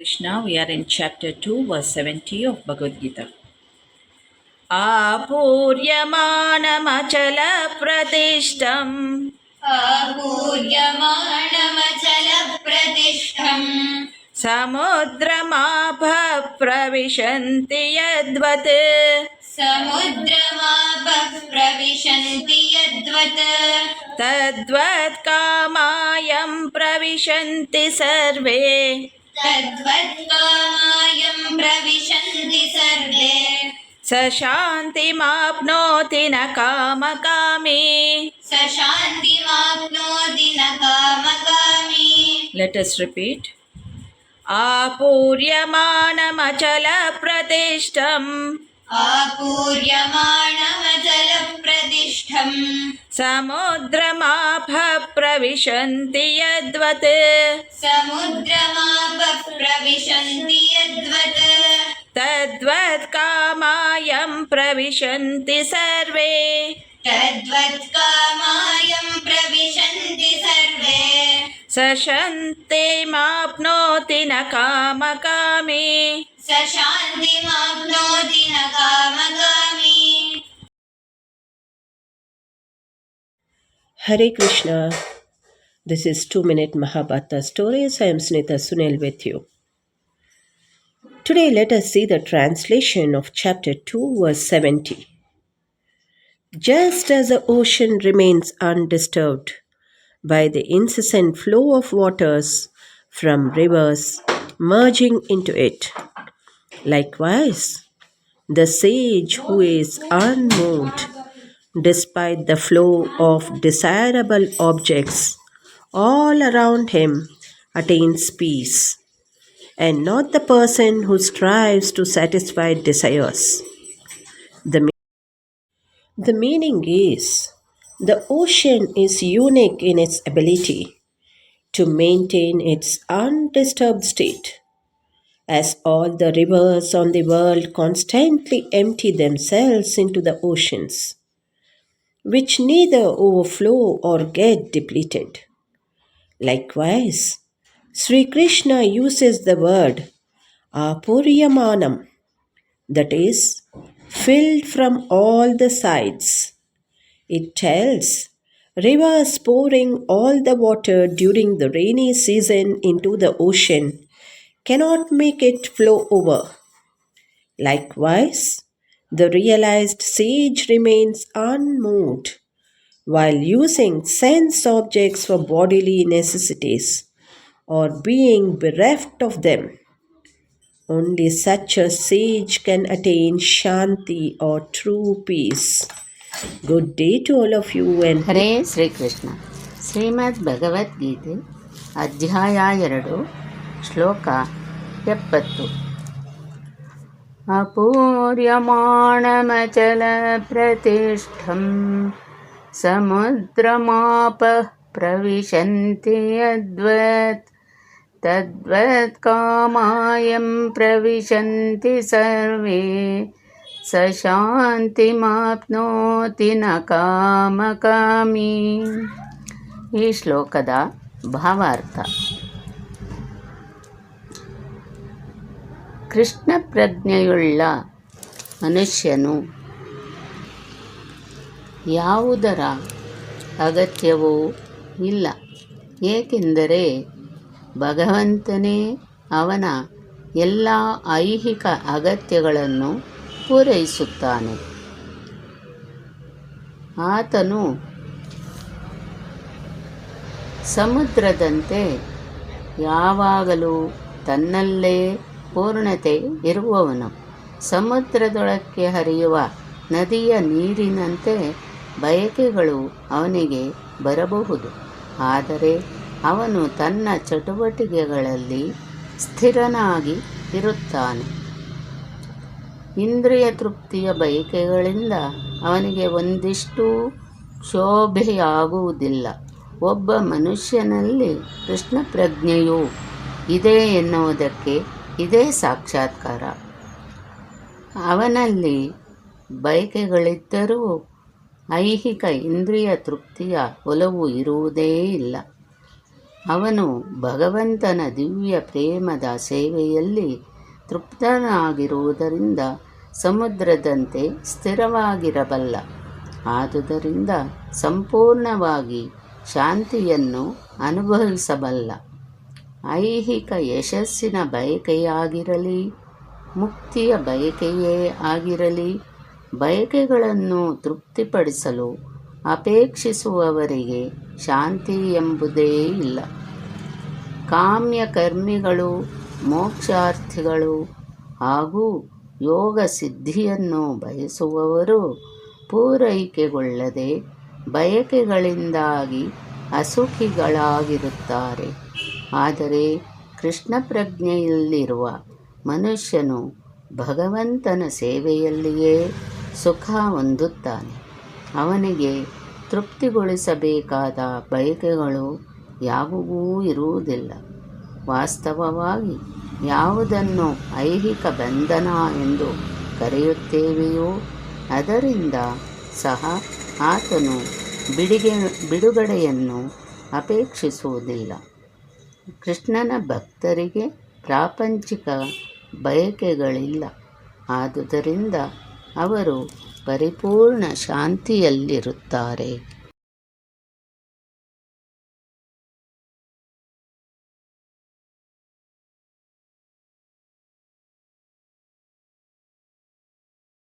Krishna, we are in chapter 2, verse 70 of Bhagavad Gita. ఆపూర్యమాణమచల ప్రతిష్టం. ఆపూర్యమాణమచల ప్రతిష్టం. సముద్రమాభ ప్రవిశంతి యద్వత్. సముద్రమాభ ప్రవిశంతి యద్వత్. తద్వత్ కామాయం ప్రవిశంతి సర్వే. तद्वत्कामायम् प्रविशन्ति सर्वे। स शान्तिमाप्नोति न कामकामी। स शान्तिमाप्नोति न कामकामी। Let us repeat. आपूर्यमाणमचलप्रतिष्ठम्। आपूर्यमाणमचलप्रतिष्ठम्। समुद्रमापः प्रविशन्ति यद्वत्। समुद्रमापः प्रविशन्ति यद्वत्। तद्वत् कामायं प्रविशन्ति सर्वे। तद्वत्कामायम् प्रविशन्ति सर्वे। स शन्तिमाप्नोति न कामकामी। स शान्तिमाप्नोति न कामकामी। Hare Krishna. This is 2 Minute Mahabharata Stories. I am Snita Sunil with you. Today, let us see the translation of chapter 2, verse 70. Just as the ocean remains undisturbed by the incessant flow of waters from rivers merging into it, likewise, the sage who is unmoved despite the flow of desirable objects all around him attains peace, and not the person who strives to satisfy desires. The, me- the meaning is the ocean is unique in its ability to maintain its undisturbed state as all the rivers on the world constantly empty themselves into the oceans which neither overflow or get depleted. Likewise, Sri Krishna uses the word apuryamanam, that is, filled from all the sides. It tells rivers pouring all the water during the rainy season into the ocean cannot make it flow over. Likewise, the realized sage remains unmoved while using sense objects for bodily necessities or being bereft of them. Only such a sage can attain shanti or true peace. Good day to all of you and ಹರೇ ಶ್ರೀಕೃಷ್ಣ ಶ್ರೀಮದ್ ಭಗವದ್ಗೀತೆ ಅಧ್ಯಾಯ ಎರಡು ಶ್ಲೋಕ ಎಪ್ಪತ್ತು ಅಪೂರ್ಯಮಾಣಮಚಲಪ್ರತಿಷ್ಠಂ ಪ್ರವಿಶಂತಿ ಅದ್ವತ್, ತದ್ವತ್ ಕಾಮಾಯಂ ಪ್ರವಿಶಂತಿ ಸರ್ವೇ ಸ ಶಾಂತಿಮಾಪ್ನೋತಿ ನ ಕಾಮಕಾಮಿ. ಈ ಶ್ಲೋಕದ ಭಾವಾರ್ಥ. ಕೃಷ್ಣ ಪ್ರಜ್ಞೆಯುಳ್ಳ ಮನುಷ್ಯನು ಯಾವುದರ ಅಗತ್ಯವೂ ಇಲ್ಲ. ಏಕೆಂದರೆ ಭಗವಂತನೇ ಅವನ ಎಲ್ಲ ಐಹಿಕ ಅಗತ್ಯಗಳನ್ನು ಪೂರೈಸುತ್ತಾನೆ. ಆತನು ಸಮುದ್ರದಂತೆ ಯಾವಾಗಲೂ ತನ್ನಲ್ಲೇ ಪೂರ್ಣತೆ ಇರುವವನು. ಸಮುದ್ರದೊಳಕ್ಕೆ ಹರಿಯುವ ನದಿಯ ನೀರಿನಂತೆ ಬಯಕೆಗಳು ಅವನಿಗೆ ಬರಬಹುದು. ಆದರೆ ಅವನು ತನ್ನ ಚಟುವಟಿಕೆಗಳಲ್ಲಿ ಸ್ಥಿರನಾಗಿ ಇರುತ್ತಾನೆ. ಇಂದ್ರಿಯ ತೃಪ್ತಿಯ ಬಯಕೆಗಳಿಂದ ಅವನಿಗೆ ಒಂದಿಷ್ಟು ಕ್ಷೋಭೆಯಾಗುವುದಿಲ್ಲ ಒಬ್ಬ ಮನುಷ್ಯನಲ್ಲಿ ಕೃಷ್ಣ ಪ್ರಜ್ಞೆಯು ಇದೆ ಎನ್ನುವುದಕ್ಕೆ ಇದೇ ಸಾಕ್ಷಾತ್ಕಾರ. ಅವನಲ್ಲಿ ಬಯಕೆಗಳಿದ್ದರೂ ಐಹಿಕ ಇಂದ್ರಿಯ ತೃಪ್ತಿಯ ಒಲವು ಇರುವುದೇ ಇಲ್ಲ. ಅವನು ಭಗವಂತನ ದಿವ್ಯ ಪ್ರೇಮದ ಸೇವೆಯಲ್ಲಿ ತೃಪ್ತನಾಗಿರುವುದರಿಂದ ಸಮುದ್ರದಂತೆ ಸ್ಥಿರವಾಗಿರಬಲ್ಲ. ಆದುದರಿಂದ ಸಂಪೂರ್ಣವಾಗಿ ಶಾಂತಿಯನ್ನು ಅನುಭವಿಸಬಲ್ಲ. ಐಹಿಕ ಯಶಸ್ಸಿನ ಬಯಕೆಯಾಗಿರಲಿ, ಮುಕ್ತಿಯ ಬಯಕೆಯೇ ಆಗಿರಲಿ ಬಯಕೆಗಳನ್ನು ತೃಪ್ತಿಪಡಿಸಲು ಅಪೇಕ್ಷಿಸುವವರಿಗೆ ಶಾಂತಿ ಎಂಬುದೇ ಇಲ್ಲ. ಕಾಮ್ಯ ಕರ್ಮಿಗಳು ಮೋಕ್ಷಾರ್ಥಿಗಳು ಹಾಗೂ ಯೋಗ ಸಿದ್ಧಿಯನ್ನು ಬಯಸುವವರು ಪೂರೈಕೆಗೊಳ್ಳದೆ ಬಯಕೆಗಳಿಂದಾಗಿ ಅಸುಖಿಗಳಾಗಿರುತ್ತಾರೆ. ಆದರೆ ಕೃಷ್ಣ ಪ್ರಜ್ಞೆಯಲ್ಲಿರುವ ಮನುಷ್ಯನು ಭಗವಂತನ ಸೇವೆಯಲ್ಲಿಯೇ ಸುಖ ಹೊಂದುತ್ತಾನೆ. ಅವನಿಗೆ ತೃಪ್ತಿಗೊಳಿಸಬೇಕಾದ ಬಯಕೆಗಳು ಯಾವುವೂ ಇರುವುದಿಲ್ಲ. ವಾಸ್ತವವಾಗಿ ಯಾವುದನ್ನು ಐಹಿಕ ಬಂಧನ ಎಂದು ಕರೆಯುತ್ತೇವೆಯೋ, ಅದರಿಂದ ಸಹ ಆತನು ಬಿಡಿಗೆ, ಬಿಡುಗಡೆಯನ್ನು ಅಪೇಕ್ಷಿಸುವುದಿಲ್ಲ. ಕೃಷ್ಣನ ಭಕ್ತರಿಗೆ ಪ್ರಾಪಂಚಿಕ ಬಯಕೆಗಳಿಲ್ಲ. ಆದುದರಿಂದ ಅವರು ಪರಿಪೂರ್ಣ ಶಾಂತಿಯಲ್ಲಿರುತ್ತಾರೆ.